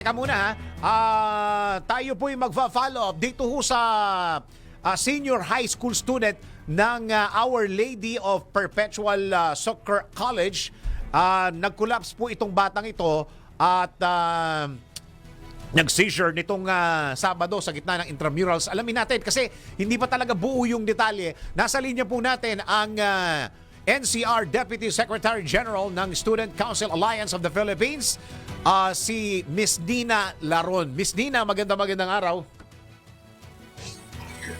Teka muna ha, Ah, tayo po'y magfa-follow up dito ho sa ah, senior high school student ng ah, Our Lady of Perpetual ah, Soccer College. Ah, nag-collapse po itong batang ito at ah, nag-seizure nitong ah, Sabado sa gitna ng intramurals. Alamin natin kasi hindi pa talaga buo yung detalye. Nasa linya po natin ang ah, NCR Deputy Secretary General ng Student Council Alliance of the Philippines, ah, si Miss Dina Laron. Miss Dina, maganda magandang araw.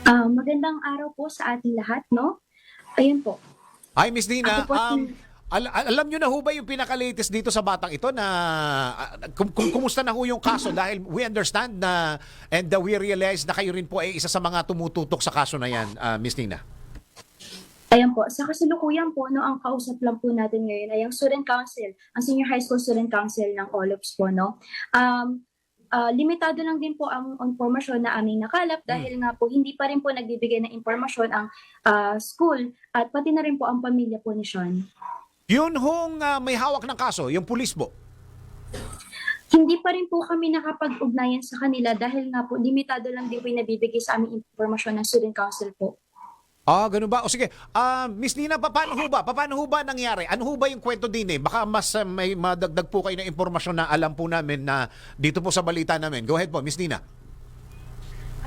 Ah, magandang araw po sa ating lahat, no? Ayun po. Ay, Miss Dina, Ako po um, al- al- alam nyo na ho ba yung pinaka-latest dito sa batang ito na ah, kum- kum- kumusta na ho yung kaso dahil we understand na and uh, we realize na kayo rin po ay isa sa mga tumututok sa kaso na yan, ah, Miss Dina. Ayan po. Sa kasalukuyan po, no, ang kausap lang po natin ngayon ay ang Student Council, ang Senior High School Student Council ng OLOPS po, no? Um, ah, limitado lang din po ang informasyon na aming nakalap dahil nga po hindi pa rin po nagbibigay ng informasyon ang ah, school at pati na rin po ang pamilya po ni Sean. Yun hong ah, may hawak ng kaso, yung pulis po. Hindi pa rin po kami nakapag-ugnayan sa kanila dahil nga po limitado lang din po yung nabibigay sa aming informasyon ng Student Council po. Ah, ganun ba? O sige, ah, Miss Nina, pa- paano ho ba? Pa- Paano ho ba nangyari? Ano ho ba yung kwento din eh? Baka mas ah, may madagdag po kayo ng impormasyon na alam po namin na dito po sa balita namin. Go ahead po, Miss Nina.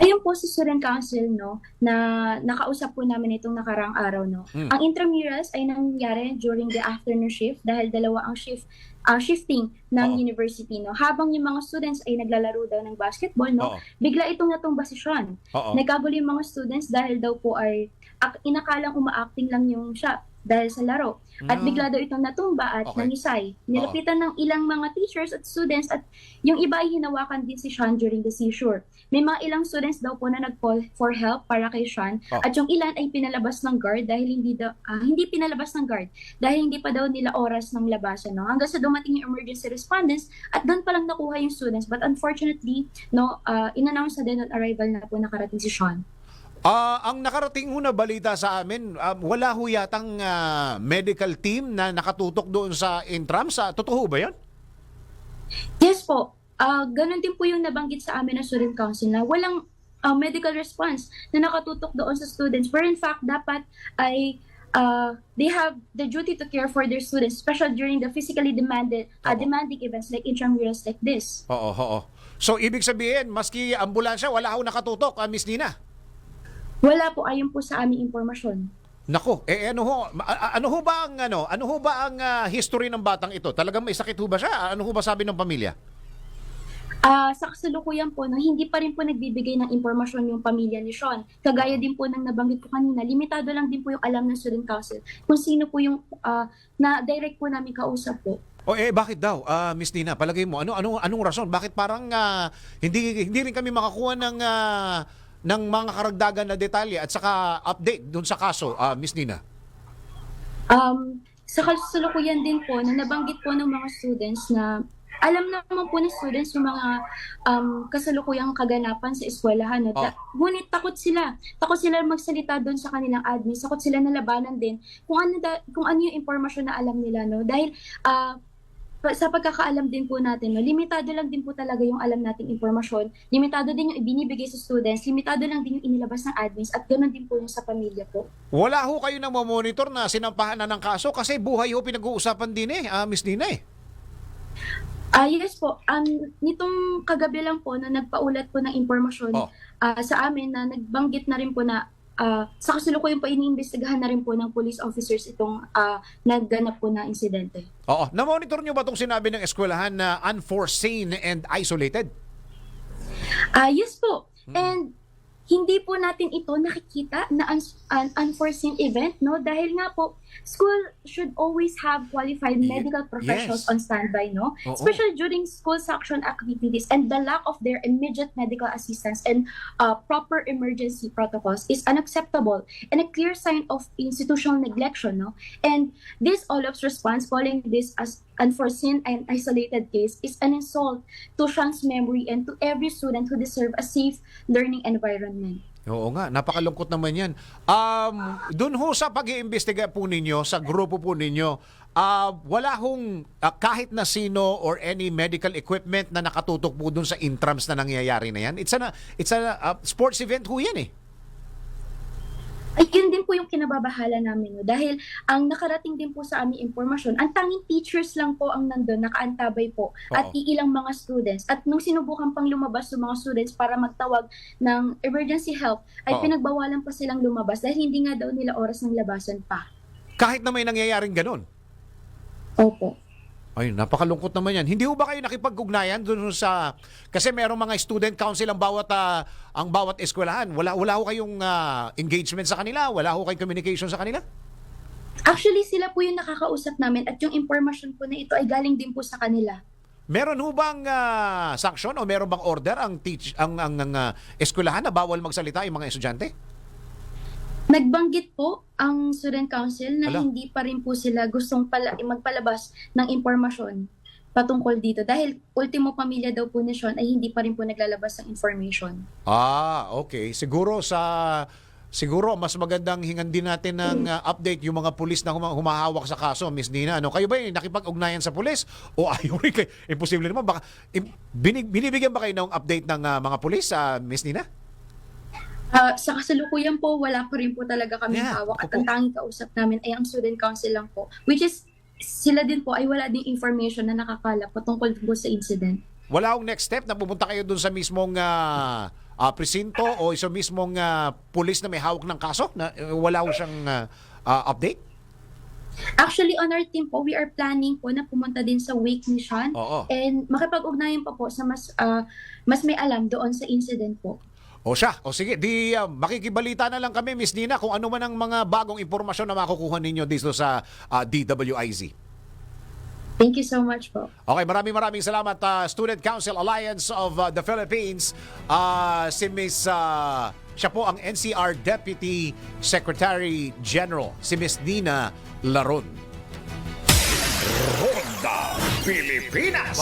Ayun po sa Student Council, no, na nakausap po namin itong nakarang araw, no. Mm. Ang intramurals ay nangyari during the afternoon shift dahil dalawa ang shift ang shifting ng Oo. university, no. Habang yung mga students ay naglalaro daw ng basketball, no, Oo. bigla itong natumba si Sean. Oo. Nagkagulo yung mga students dahil daw po ay ak- inakalang uma-acting lang yung siya dahil sa laro. At Mm. bigla daw itong natumba at Okay. nangisay. Nilapitan ng ilang mga teachers at students at yung iba ay hinawakan din si Sean during the seizure. May mga ilang students daw po na nag-call for help para kay Sean Oh. at yung ilan ay pinalabas ng guard dahil hindi daw ah, hindi pinalabas ng guard dahil hindi pa daw nila oras ng labasan no hanggang sa dumating yung emergency respondents at doon pa lang nakuha yung students but unfortunately no uh, in-announce na din on arrival na po nakarating si Sean. Ah, ang nakarating ho na balita sa amin, um, wala ho yatang ah, medical team na nakatutok doon sa Intram. Sa, totoo ba yan? Yes po. Ah, ganun din po yung nabanggit sa amin ng Student Council na walang ah, medical response na nakatutok doon sa students. Where in fact, dapat ay ah, they have the duty to care for their students, especially during the physically demanded, Oo. demanding events like intramurals like this. Oo, oo. So, ibig sabihin, maski ambulansya, wala ho nakatutok, ah, Miss Nina. Wala po ayon po sa aming impormasyon. Nako, eh ano ho, ano ho ba ang ano, ano ho ba ang ah, history ng batang ito? Talagang may sakit ho ba siya? Ano ho ba sabi ng pamilya? Ah, sa kasalukuyan po, no, hindi pa rin po nagbibigay ng impormasyon yung pamilya ni Sean. Kagaya din po ng nabanggit ko kanina, limitado lang din po yung alam ng Student Council kung sino po yung ah, na direct po namin kausap po. O eh bakit daw? Ah, Miss Nina, palagay mo ano ano anong rason? Bakit parang ah, hindi hindi rin kami makakuha ng ah, ng mga karagdagan na detalye at saka update doon sa kaso, ah, Miss Nina? Um, sa kasalukuyan din po, na nabanggit po ng mga students na alam naman po ng students yung mga um, kasalukuyang kaganapan sa eskwelahan. No? Ta- Ngunit takot sila. Takot sila magsalita doon sa kanilang admin. Takot sila na labanan din kung ano, da- kung ano yung impormasyon na alam nila. No? Dahil ah, pa- sa pagkakaalam din po natin, no, limitado lang din po talaga yung alam nating impormasyon. Limitado din yung ibinibigay sa students. Limitado lang din yung inilabas ng admins. At ganoon din po yung sa pamilya po. Wala ho kayo nang monitor na sinampahan na ng kaso kasi buhay ho pinag-uusapan din eh, ah, Miss Nina eh. Ah, yes po. Um, nitong kagabi lang po na nagpaulat po ng impormasyon Oh. ah, sa amin na nagbanggit na rin po na ah, sa kasalukuyan po iniimbestigahan na rin po ng police officers itong ah, nagganap po na insidente. Oo, na-monitor nyo ba itong sinabi ng eskwelahan na unforeseen and isolated? Ah, yes po. Hmm. And hindi po natin ito nakikita na un- un- unforeseen event, no? Dahil nga po, school should always have qualified medical professionals yes. on standby, no? Oo. Especially during school section activities and the lack of their immediate medical assistance and uh, proper emergency protocols is unacceptable and a clear sign of institutional neglection, no? And this OLOP's response calling this as unforeseen and isolated case is an insult to Sean's memory and to every student who deserve a safe learning environment. Oo nga, napakalungkot naman yan. Um, doon ho sa pag-iimbestiga po ninyo, sa grupo po ninyo, ah, wala hong ah, kahit na sino or any medical equipment na nakatutok po dun sa intrams na nangyayari na yan. It's a, it's a ah, sports event ho yan eh. Ay, yun din po yung kinababahala namin. No? Dahil ang nakarating din po sa aming impormasyon, ang tanging teachers lang po ang nandun, nakaantabay po, at Oo. iilang mga students. At nung sinubukan pang lumabas yung mga students para magtawag ng emergency help, ay Oo. pinagbawalan pa silang lumabas dahil hindi nga daw nila oras ng labasan pa. Kahit na may nangyayaring ganun. Opo. Ay, napakalungkot naman yan. Hindi ho ba kayo nakipag-ugnayan dun sa kasi merong mga student council ang bawat ah, ang bawat eskwelahan. Wala wala ho kayong ah, engagement sa kanila, wala ho kayong communication sa kanila? Actually, sila po yung nakakausap namin at yung impormasyon po na ito ay galing din po sa kanila. Meron ho bang ah, sanction o meron bang order ang teach ang ang, ang ah, eskwelahan na bawal magsalita yung mga estudyante? Nagbanggit po ang student council na Ala. hindi pa rin po sila gustong pala, magpalabas ng impormasyon patungkol dito. Dahil ultimo pamilya daw po ni Sean ay hindi pa rin po naglalabas ng information. Ah, okay. Siguro sa siguro mas magandang hingan din natin ng ah, update yung mga pulis na huma- humahawak sa kaso, Miss Nina. Ano, kayo ba yung nakipag-ugnayan sa pulis o ayaw rin kayo? Imposible naman baka im- binig- binibigyan ba kayo ng update ng ah, mga pulis sa Miss Nina? Ah, sa kasalukuyan po, wala pa rin po talaga kami Yeah, hawak at ang tanging kausap namin ay ang student council lang po. Which is, sila din po ay wala ding information na nakakalap patungkol po sa incident. Wala akong next step na pupunta kayo dun sa mismong ah, ah, presinto o sa mismong ah, pulis na may hawak ng kaso na eh, wala ho siyang ah, ah, update? Actually, on our team po, we are planning po na pumunta din sa wake ni Sean Oo. and makipag-ugnayan pa po sa mas ah, mas may alam doon sa incident po. O siya, o sige, di ah, makikibalita na lang kami, Miss Nina, kung ano man ang mga bagong impormasyon na makukuha ninyo dito sa ah, DWIZ. Thank you so much po. Okay, maraming maraming salamat ah, Student Council Alliance of ah, the Philippines. Ah, si Miss ah, siya po ang NCR Deputy Secretary General, si Miss Nina Laron. Ronda Pilipinas.